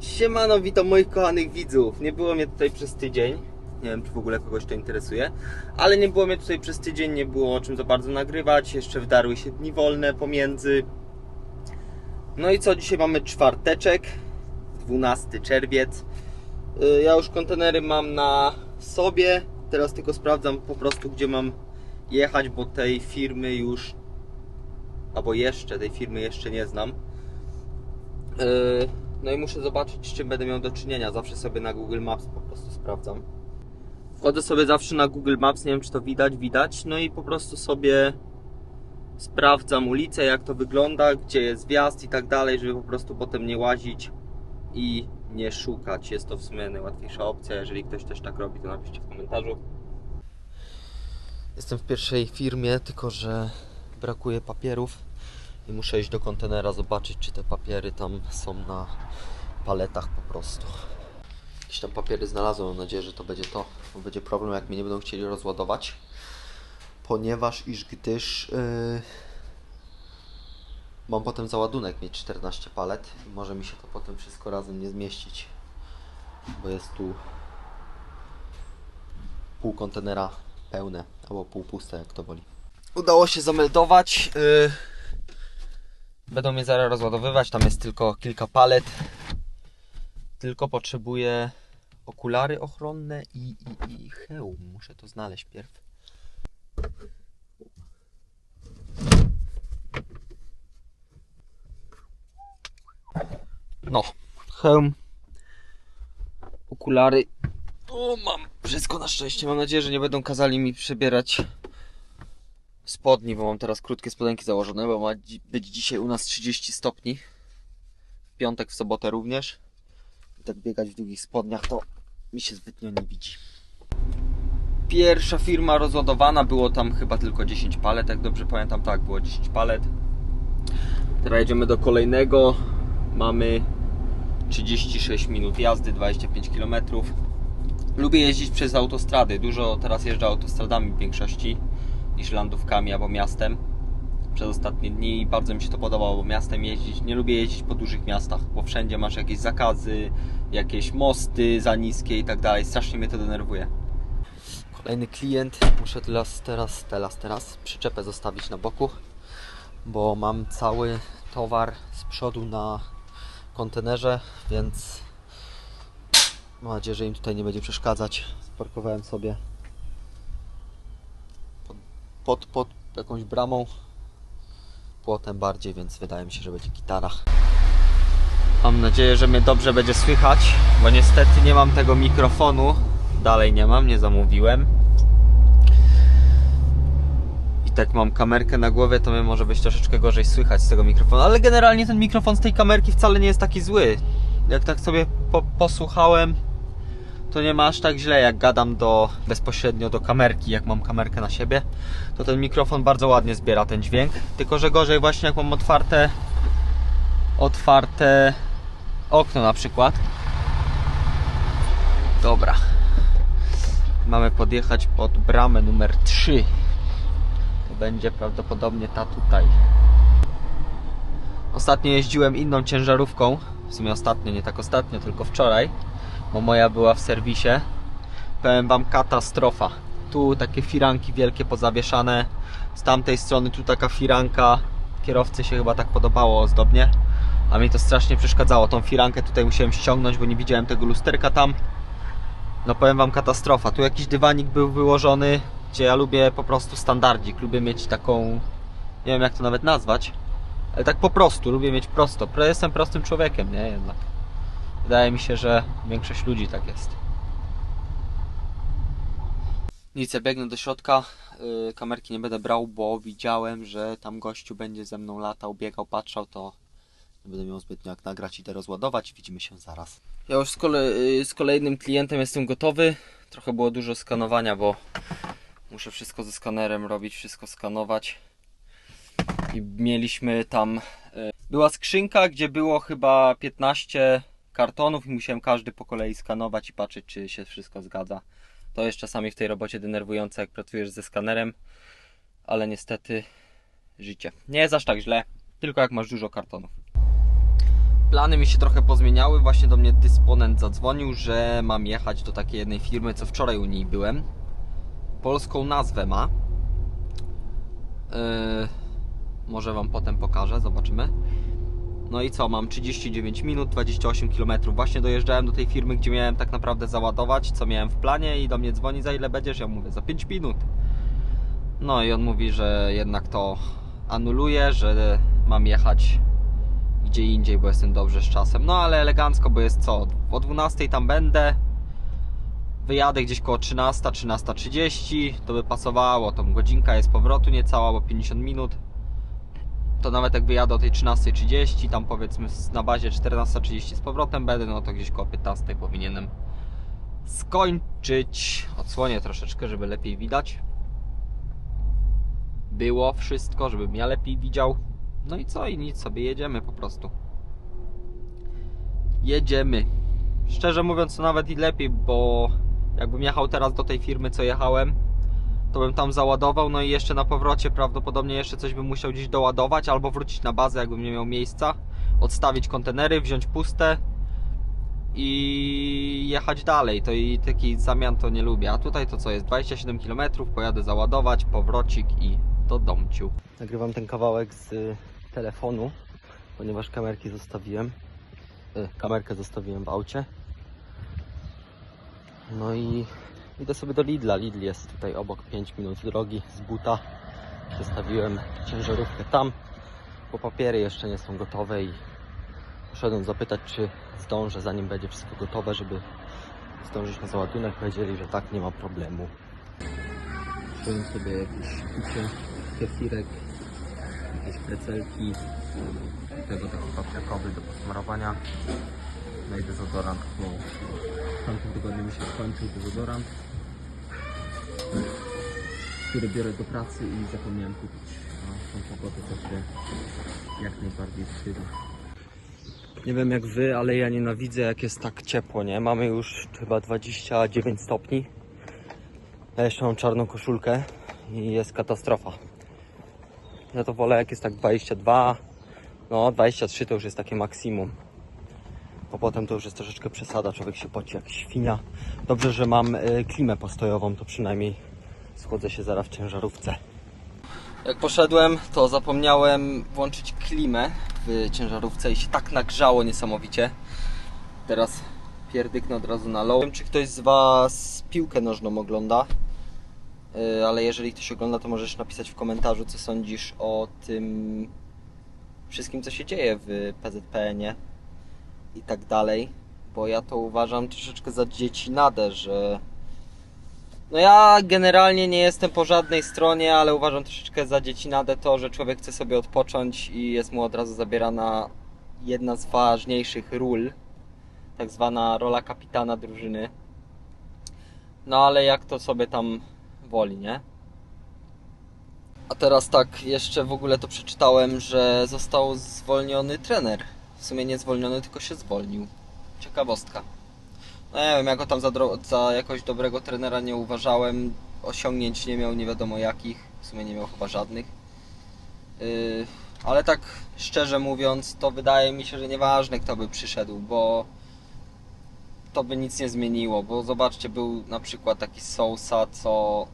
Siemano, witam moich kochanych widzów. Nie było mnie tutaj przez tydzień. Nie wiem, czy w ogóle kogoś to interesuje. Ale nie było mnie tutaj przez tydzień, nie było o czym za bardzo nagrywać. Jeszcze wdarły się dni wolne pomiędzy. No i co, dzisiaj mamy czwarteczek, 12 czerwiec. Y, Ja już kontenery mam na sobie. Teraz tylko sprawdzam po prostu, gdzie mam jechać, bo tej firmy już, albo jeszcze, tej firmy jeszcze nie znam. Yy, No i muszę zobaczyć, z czym będę miał do czynienia. Zawsze sobie na Google Maps po prostu sprawdzam. Wchodzę sobie zawsze na Google Maps, nie wiem czy to widać, widać. No i po prostu sobie sprawdzam ulicę, jak to wygląda, gdzie jest wjazd i tak dalej, żeby po prostu potem nie łazić i nie szukać. Jest to w sumie najłatwiejsza opcja. Jeżeli ktoś też tak robi, to napiszcie w komentarzu. Jestem w pierwszej firmie, tylko że brakuje papierów i muszę iść do kontenera zobaczyć, czy te papiery tam są na paletach po prostu. Jakieś tam papiery znalazłem, mam nadzieję, że to będzie to, bo będzie problem, jak mnie nie będą chcieli rozładować, ponieważ iż gdyż yy, mam potem załadunek mieć 14 palet i może mi się to potem wszystko razem nie zmieścić, bo jest tu pół kontenera pełne, albo pół puste, jak to woli. Udało się zameldować. Yy, Będą mnie zaraz rozładowywać, tam jest tylko kilka palet. Tylko potrzebuję okulary ochronne i, i, i hełm. Muszę to znaleźć pierw. No, hełm, okulary. O, mam wszystko na szczęście. Mam nadzieję, że nie będą kazali mi przebierać spodni, bo mam teraz krótkie spodenki założone, bo ma być dzisiaj u nas 30 stopni. W piątek, w sobotę również. I tak biegać w długich spodniach to mi się zbytnio nie widzi. Pierwsza firma rozładowana, było tam chyba tylko 10 palet, jak dobrze pamiętam, tak, było 10 palet. Teraz jedziemy do kolejnego. Mamy 36 minut jazdy, 25 km. Lubię jeździć przez autostrady. Dużo teraz jeżdżę autostradami w większości niż landówkami albo miastem przez ostatnie dni i bardzo mi się to podobało, bo miastem jeździć, nie lubię jeździć po dużych miastach, bo wszędzie masz jakieś zakazy, jakieś mosty za niskie i tak dalej, strasznie mnie to denerwuje. Kolejny klient, muszę teraz, teraz, teraz, teraz przyczepę zostawić na boku, bo mam cały towar z przodu na kontenerze, więc mam nadzieję, że im tutaj nie będzie przeszkadzać. Sparkowałem sobie pod, pod jakąś bramą, płotem bardziej, więc wydaje mi się, że będzie gitara. Mam nadzieję, że mnie dobrze będzie słychać, bo niestety nie mam tego mikrofonu. Dalej nie mam, nie zamówiłem. I tak mam kamerkę na głowie, to mnie może być troszeczkę gorzej słychać z tego mikrofonu, ale generalnie ten mikrofon z tej kamerki wcale nie jest taki zły. Jak tak sobie po, posłuchałem, to nie ma aż tak źle, jak gadam do, bezpośrednio do kamerki, jak mam kamerkę na siebie, to ten mikrofon bardzo ładnie zbiera ten dźwięk. Tylko, że gorzej właśnie jak mam otwarte otwarte okno na przykład. Dobra. Mamy podjechać pod bramę numer 3. To będzie prawdopodobnie ta tutaj. Ostatnio jeździłem inną ciężarówką. W sumie ostatnio, nie tak ostatnio, tylko wczoraj bo moja była w serwisie. Powiem wam katastrofa. Tu takie firanki wielkie pozawieszane. Z tamtej strony tu taka firanka. Kierowcy się chyba tak podobało ozdobnie. A mi to strasznie przeszkadzało. Tą firankę tutaj musiałem ściągnąć, bo nie widziałem tego lusterka tam. No powiem wam katastrofa. Tu jakiś dywanik był wyłożony, gdzie ja lubię po prostu standardzik. Lubię mieć taką, nie wiem jak to nawet nazwać, ale tak po prostu. Lubię mieć prosto. Pro- Jestem prostym człowiekiem, nie? Jednak. Wydaje mi się, że większość ludzi tak jest. Nic, ja biegnę do środka. Yy, kamerki nie będę brał, bo widziałem, że tam gościu będzie ze mną latał, biegał, patrzał, to nie będę miał zbytnio jak nagrać, idę rozładować. Widzimy się zaraz. Ja już z, kole yy, z kolejnym klientem jestem gotowy. Trochę było dużo skanowania, bo muszę wszystko ze skanerem robić, wszystko skanować. I mieliśmy tam yy, była skrzynka, gdzie było chyba 15 kartonów i musiałem każdy po kolei skanować i patrzeć, czy się wszystko zgadza. To jest czasami w tej robocie denerwujące, jak pracujesz ze skanerem, ale niestety życie. Nie jest aż tak źle, tylko jak masz dużo kartonów. Plany mi się trochę pozmieniały. Właśnie do mnie dysponent zadzwonił, że mam jechać do takiej jednej firmy, co wczoraj u niej byłem. Polską nazwę ma. Yy, może Wam potem pokażę, zobaczymy. No i co, mam 39 minut, 28 km. Właśnie dojeżdżałem do tej firmy, gdzie miałem tak naprawdę załadować, co miałem w planie i do mnie dzwoni, za ile będziesz? Ja mówię, za 5 minut. No i on mówi, że jednak to anuluje, że mam jechać gdzie indziej, bo jestem dobrze z czasem. No ale elegancko, bo jest co? O 12 tam będę. Wyjadę gdzieś koło 13, 13.30. To by pasowało. Tą godzinka jest powrotu niecała, bo 50 minut. To nawet jak wyjadę o tej 13.30, tam powiedzmy na bazie 14.30 z powrotem będę, no to gdzieś koło 15 powinienem skończyć. Odsłonię troszeczkę, żeby lepiej widać. Było wszystko, żebym ja lepiej widział. No i co? I nic sobie jedziemy po prostu. Jedziemy. Szczerze mówiąc, to nawet i lepiej, bo jakbym jechał teraz do tej firmy, co jechałem, to bym tam załadował, no i jeszcze na powrocie prawdopodobnie jeszcze coś bym musiał gdzieś doładować, albo wrócić na bazę, jakbym nie miał miejsca, odstawić kontenery, wziąć puste i jechać dalej. To i taki zamian to nie lubię. A tutaj to co jest? 27 km, pojadę załadować, powrocik i do domciu. Nagrywam ten kawałek z y, telefonu, ponieważ kamerki zostawiłem. y, Kamerkę zostawiłem w aucie. No i idę sobie do Lidla. Lidl jest tutaj obok 5 minut drogi z buta. Przestawiłem ciężarówkę tam, bo papiery jeszcze nie są gotowe i poszedłem zapytać, czy zdążę, zanim będzie wszystko gotowe, żeby zdążyć na załadunek. Powiedzieli, że tak, nie ma problemu. Wziąłem sobie jakieś picie, kefirek, jakieś precelki, tego taki papierkowy do posmarowania. No i dezodorant, bo w tamtym tygodniu mi się skończył dezodorant, który biorę do pracy i zapomniałem kupić. A tą pogodę to się jak najbardziej przyda. Nie wiem jak wy, ale ja nienawidzę jak jest tak ciepło, nie? Mamy już chyba 29 stopni. Ja jeszcze mam czarną koszulkę i jest katastrofa. Ja to wolę jak jest tak 22, no 23 to już jest takie maksimum. Bo potem to już jest troszeczkę przesada, człowiek się poci jak świnia. Dobrze, że mam y, klimę postojową, to przynajmniej schłodzę się zaraz w ciężarówce. Jak poszedłem, to zapomniałem włączyć klimę w ciężarówce i się tak nagrzało niesamowicie. Teraz pierdyknę od razu na low. Nie wiem, czy ktoś z Was piłkę nożną ogląda, Yy, ale jeżeli ktoś ogląda, to możesz napisać w komentarzu, co sądzisz o tym wszystkim, co się dzieje w PZPN-ie i tak dalej, bo ja to uważam troszeczkę za dziecinadę, że no ja generalnie nie jestem po żadnej stronie, ale uważam troszeczkę za dziecinadę to, że człowiek chce sobie odpocząć i jest mu od razu zabierana jedna z ważniejszych ról, tak zwana rola kapitana drużyny. No ale jak to sobie tam woli, nie? A teraz tak, jeszcze w ogóle to przeczytałem, że został zwolniony trener. W sumie nie zwolniony, tylko się zwolnił. Ciekawostka. No nie wiem, ja go tam za, za jakoś dobrego trenera nie uważałem. Osiągnięć nie miał nie wiadomo jakich. W sumie nie miał chyba żadnych. Yy, ale tak szczerze mówiąc, to wydaje mi się, że nieważne kto by przyszedł, bo to by nic nie zmieniło, bo zobaczcie, był na przykład taki Sousa, co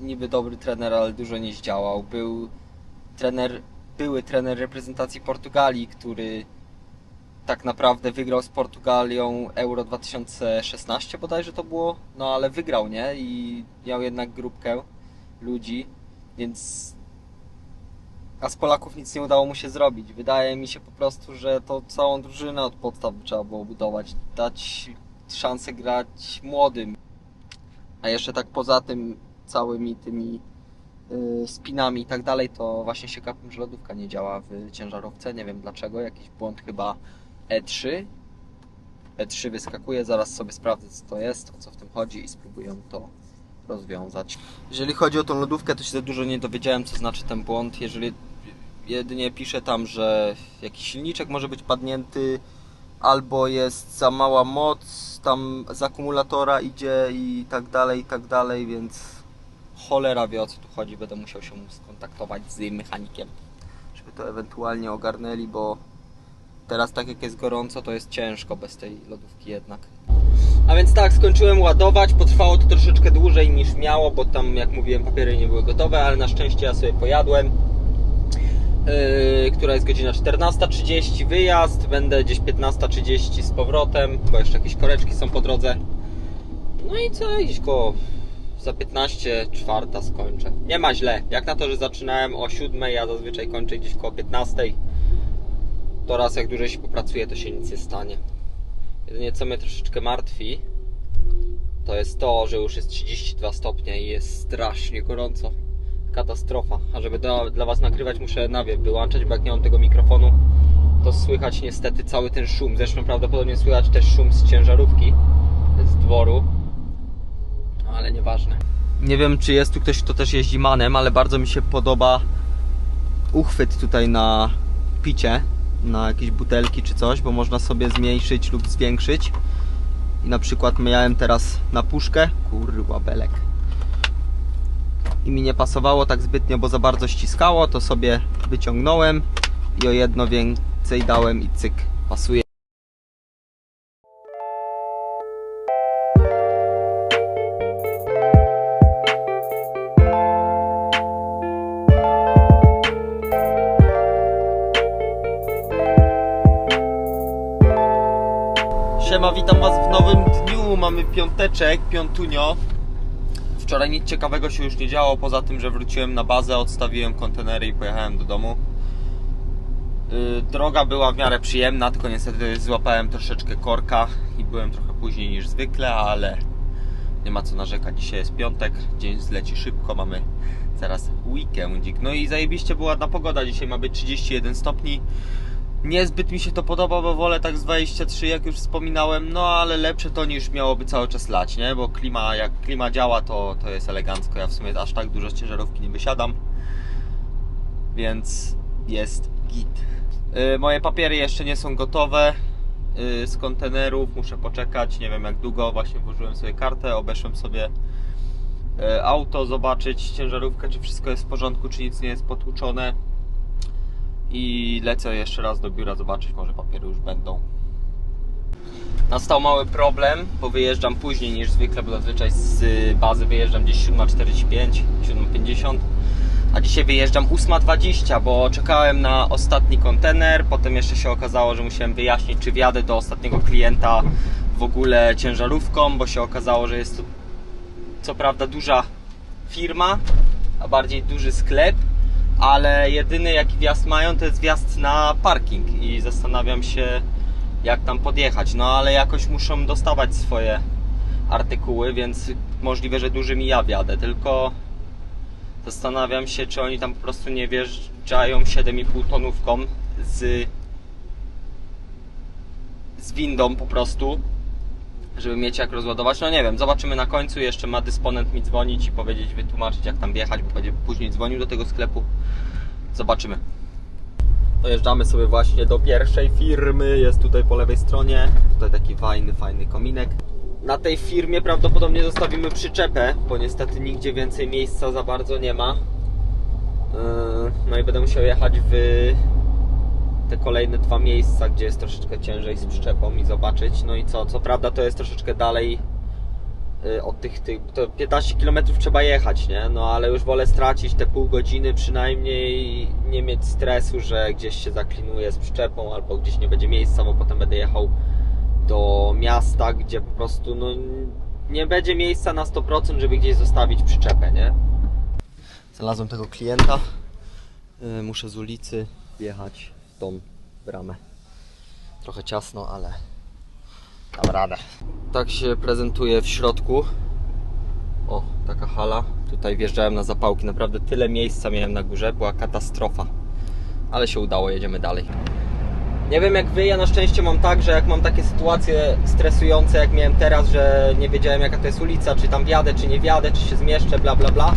niby dobry trener, ale dużo nie zdziałał. Był trener, były trener reprezentacji Portugalii, który tak naprawdę wygrał z Portugalią Euro 2016 bodajże to było, no ale wygrał, nie? I miał jednak grupkę ludzi, więc a z Polaków nic nie udało mu się zrobić. Wydaje mi się po prostu, że to całą drużynę od podstaw trzeba było budować, dać szansę grać młodym. A jeszcze tak poza tym całymi tymi spinami i tak dalej, to właśnie się kapem, że lodówka nie działa w ciężarówce. Nie wiem dlaczego, jakiś błąd chyba E3. E3 wyskakuje, zaraz sobie sprawdzę co to jest, o co w tym chodzi i spróbuję to rozwiązać. Jeżeli chodzi o tą lodówkę, to się za dużo nie dowiedziałem, co znaczy ten błąd. Jeżeli jedynie pisze tam, że jakiś silniczek może być padnięty, albo jest za mała moc, tam z akumulatora idzie i tak dalej, i tak dalej, więc cholera wie o co tu chodzi. Będę musiał się skontaktować z mechanikiem, żeby to ewentualnie ogarnęli, bo Teraz tak jak jest gorąco, to jest ciężko bez tej lodówki jednak. A więc tak, skończyłem ładować. Potrwało to troszeczkę dłużej niż miało, bo tam, jak mówiłem, papiery nie były gotowe, ale na szczęście ja sobie pojadłem. Yy, która jest godzina 14.30 wyjazd, będę gdzieś 15.30 z powrotem, bo jeszcze jakieś koreczki są po drodze. No i co, gdzieś koło za 15, czwarta skończę. Nie ma źle. Jak na to, że zaczynałem o 7, ja zazwyczaj kończę gdzieś koło 15. To raz jak dłużej się popracuje, to się nic nie stanie. Jedynie co mnie troszeczkę martwi, to jest to, że już jest 32 stopnie i jest strasznie gorąco. Katastrofa. A żeby dla, dla Was nagrywać, muszę nawiew wyłączać, bo jak nie mam tego mikrofonu, to słychać niestety cały ten szum. Zresztą prawdopodobnie słychać też szum z ciężarówki, z dworu ale nieważne. Nie wiem, czy jest tu ktoś, kto też jeździ manem, ale bardzo mi się podoba uchwyt tutaj na picie, na jakieś butelki czy coś, bo można sobie zmniejszyć lub zwiększyć. I na przykład miałem teraz na puszkę, kurwa belek. I mi nie pasowało tak zbytnio, bo za bardzo ściskało, to sobie wyciągnąłem i o jedno więcej dałem i cyk, pasuje. Piąteczek, piątunio. Wczoraj nic ciekawego się już nie działo, poza tym, że wróciłem na bazę, odstawiłem kontenery i pojechałem do domu. Yy, Droga była w miarę przyjemna, tylko niestety złapałem troszeczkę korka i byłem trochę później niż zwykle, ale nie ma co narzekać. Dzisiaj jest piątek, dzień zleci szybko, mamy zaraz weekendzik. No i zajebiście była ładna pogoda, dzisiaj ma być 31 stopni. Niezbyt mi się to podoba, bo wolę tak z 23, jak już wspominałem, no ale lepsze to niż miałoby cały czas lać, nie? Bo klima, jak klima działa, to, to jest elegancko. Ja w sumie aż tak dużo z ciężarówki nie wysiadam, więc jest git. Yy, moje papiery jeszcze nie są gotowe yy, z kontenerów, muszę poczekać, nie wiem jak długo. Właśnie włożyłem sobie kartę, obeszłem sobie yy, auto, zobaczyć ciężarówkę, czy wszystko jest w porządku, czy nic nie jest potłuczone i lecę jeszcze raz do biura zobaczyć, może papiery już będą. Nastał mały problem, bo wyjeżdżam później niż zwykle, bo zazwyczaj z bazy wyjeżdżam gdzieś 7.45, 7.50, a dzisiaj wyjeżdżam 8.20, bo czekałem na ostatni kontener, potem jeszcze się okazało, że musiałem wyjaśnić, czy wjadę do ostatniego klienta w ogóle ciężarówką, bo się okazało, że jest to co prawda duża firma, a bardziej duży sklep, ale jedyny jaki wjazd mają to jest wjazd na parking i zastanawiam się jak tam podjechać, no ale jakoś muszą dostawać swoje artykuły, więc możliwe, że dużymi ja wjadę, tylko zastanawiam się czy oni tam po prostu nie wjeżdżają 7,5 tonówką z z windą po prostu żeby mieć jak rozładować. No nie wiem, zobaczymy na końcu. Jeszcze ma dysponent mi dzwonić i powiedzieć, wytłumaczyć jak tam wjechać, bo będzie później dzwonił do tego sklepu. Zobaczymy. Dojeżdżamy sobie właśnie do pierwszej firmy. Jest tutaj po lewej stronie. Tutaj taki fajny, fajny kominek. Na tej firmie prawdopodobnie zostawimy przyczepę, bo niestety nigdzie więcej miejsca za bardzo nie ma. Yy, No i będę musiał jechać w te kolejne dwa miejsca, gdzie jest troszeczkę ciężej z przyczepą i zobaczyć. No i co, co prawda to jest troszeczkę dalej y, od tych, tych to 15 km trzeba jechać, nie? No ale już wolę stracić te pół godziny przynajmniej, nie mieć stresu, że gdzieś się zaklinuję z przyczepą albo gdzieś nie będzie miejsca, bo potem będę jechał do miasta, gdzie po prostu no, nie będzie miejsca na 100%, żeby gdzieś zostawić przyczepę, nie? Znalazłem tego klienta. Y, Muszę z ulicy wjechać w tą bramę. Trochę ciasno, ale dam radę. Tak się prezentuje w środku. O, taka hala. Tutaj wjeżdżałem na zapałki. Naprawdę tyle miejsca miałem na górze. Była katastrofa. Ale się udało, jedziemy dalej. Nie wiem jak wy, ja na szczęście mam tak, że jak mam takie sytuacje stresujące, jak miałem teraz, że nie wiedziałem jaka to jest ulica, czy tam wjadę, czy nie wjadę, czy się zmieszczę, bla bla bla,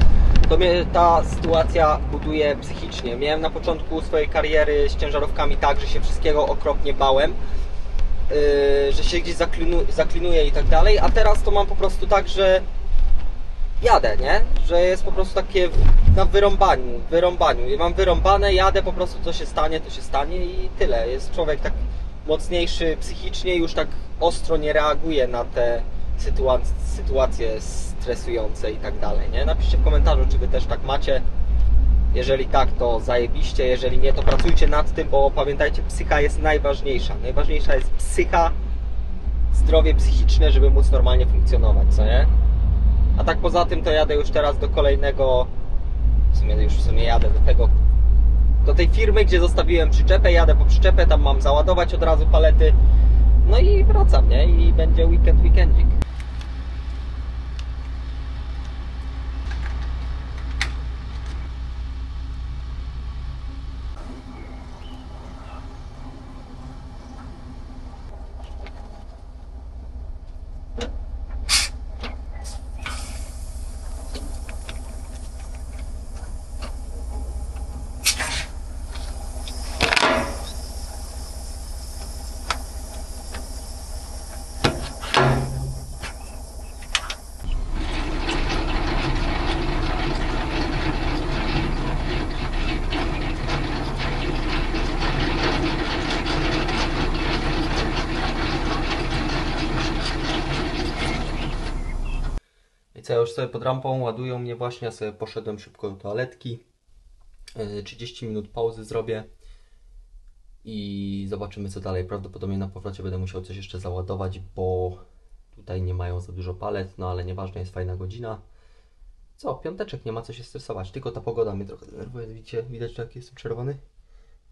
to mnie ta sytuacja buduje psychicznie. Miałem na początku swojej kariery z ciężarówkami tak, że się wszystkiego okropnie bałem, yy, że się gdzieś zaklinu, zaklinuję i tak dalej, a teraz to mam po prostu tak, że jadę, nie? Że jest po prostu takie na wyrąbaniu, wyrąbaniu. I mam wyrąbane, jadę po prostu, co się stanie, to się stanie i tyle. Jest człowiek tak mocniejszy psychicznie, już tak ostro nie reaguje na te sytuacje, sytuacje stresujące i tak dalej, nie? Napiszcie w komentarzu, czy wy też tak macie. Jeżeli tak, to zajebiście, jeżeli nie, to pracujcie nad tym, bo pamiętajcie, psycha jest najważniejsza. Najważniejsza jest psycha, zdrowie psychiczne, żeby móc normalnie funkcjonować, co nie? A tak poza tym to jadę już teraz do kolejnego, w sumie już w sumie jadę do tego, do tej firmy, gdzie zostawiłem przyczepę, jadę po przyczepę, tam mam załadować od razu palety, no i wracam, nie? I będzie weekend, weekendzik. Sobie pod rampą ładują mnie właśnie, ja sobie poszedłem szybko do toaletki. Yy, 30 minut pauzy zrobię i zobaczymy co dalej. Prawdopodobnie na powrocie będę musiał coś jeszcze załadować, bo tutaj nie mają za dużo palet, no ale nieważne, jest fajna godzina. Co, piąteczek, nie ma co się stresować, tylko ta pogoda mnie trochę denerwuje. Widzicie, widać, jak jestem czerwony?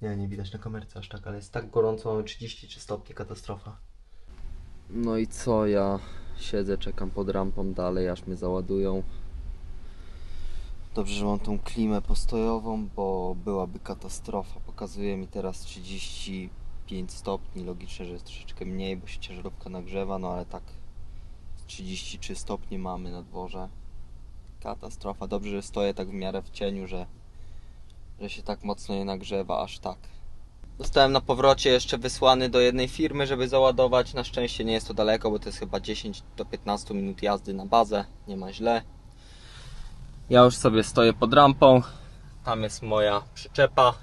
Nie, nie widać na kamerce aż tak, ale jest tak gorąco, mamy 33 stopnie, katastrofa. No i co, ja siedzę, czekam pod rampą dalej, aż mnie załadują. Dobrze, że mam tą klimę postojową, bo byłaby katastrofa. Pokazuje mi teraz 35 stopni, logicznie, że jest troszeczkę mniej, bo się ciężarówka nagrzewa, no ale tak 33 stopnie mamy na dworze. Katastrofa. Dobrze, że stoję tak w miarę w cieniu, że, że się tak mocno nie nagrzewa, aż tak. Zostałem na powrocie jeszcze wysłany do jednej firmy, żeby załadować. Na szczęście nie jest to daleko, bo to jest chyba 10 do 15 minut jazdy na bazę. Nie ma źle. Ja już sobie stoję pod rampą. Tam jest moja przyczepa.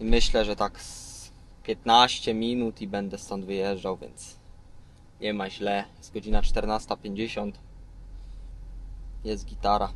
I myślę, że tak z 15 minut i będę stąd wyjeżdżał, więc nie ma źle. Jest godzina 14.50. Jest gitara.